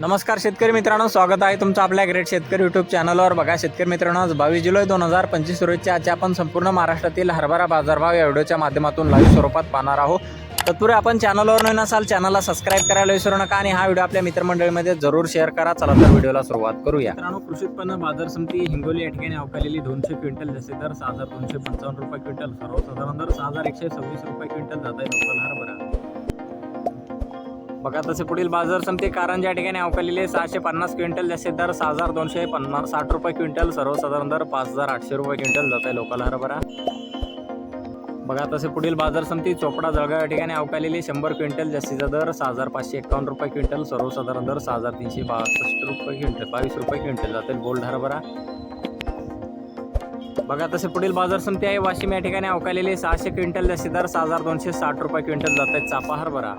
नमस्कार शेतकरी मित्रांनो स्वागत आहे तुमचं आपल्या ग्रेट शेतकरी यूट्यूब चॅनलवर बघा शेतकरी मित्रांनो आज बावीस जुलै दोन हजार पंचवीस रोजच्या आजच्या आपण संपूर्ण महाराष्ट्रातील हरभरा बाजारभाव या व्हिडिओच्या माध्यमातून लाईव्ह स्वरूपात पाहणार आहोत. तत्पूर्वी आपण चॅनलवर नवीन असाल चॅनलला सबस्क्राईब करायला विसरू नका आणि हा व्हिडिओ आपल्या मित्रमंडळीमध्ये जरूर शेअर करा. चला तर व्हिडिओला सुरुवात करूया. मित्रांनो कृषी उत्पन्न बाजार समिती हिंगोली या ठिकाणी अवकालेली दोनशे क्विंटल जसे दर सहा हजार दोनशे पंचावन्न रुपये क्विंटल सर्वसाधारण दर सहा हजार एकशे सव्वीस रुपये क्विंटल जात आहे. लोकल बघा तसे पुढील बाजार समिती कारण ज्या ठिकाणी अवकालेले सहाशे पन्नास क्विंटल जास्त दर सहा हजार दोनशे पन्नास साठ रुपये क्विंटल सर्वसाधारण दर पाच हजार आठशे रुपये क्विंटल जात आहे लोकल हरभरा बघा तसे पुढील बाजार समिती चोपडा जळगाव या ठिकाणी अवकालेली शंभर क्विंटल जास्तीचा दर सहा हजार पाचशे एकावन्न रुपये क्विंटल सर्वसाधारण दर सहा हजार तीनशे बासष्ट रुपये क्विंटल बावीस रुपये क्विंटल जातील गोल्ड हरभरा बघा तसे पुढील बाजार समिती आहे वाशिम या ठिकाणी अवकालेली सहाशे क्विंटल जास्ती दर सहा हजार दोनशे साठ रुपये क्विंटल जात आहेत चापा हरभरा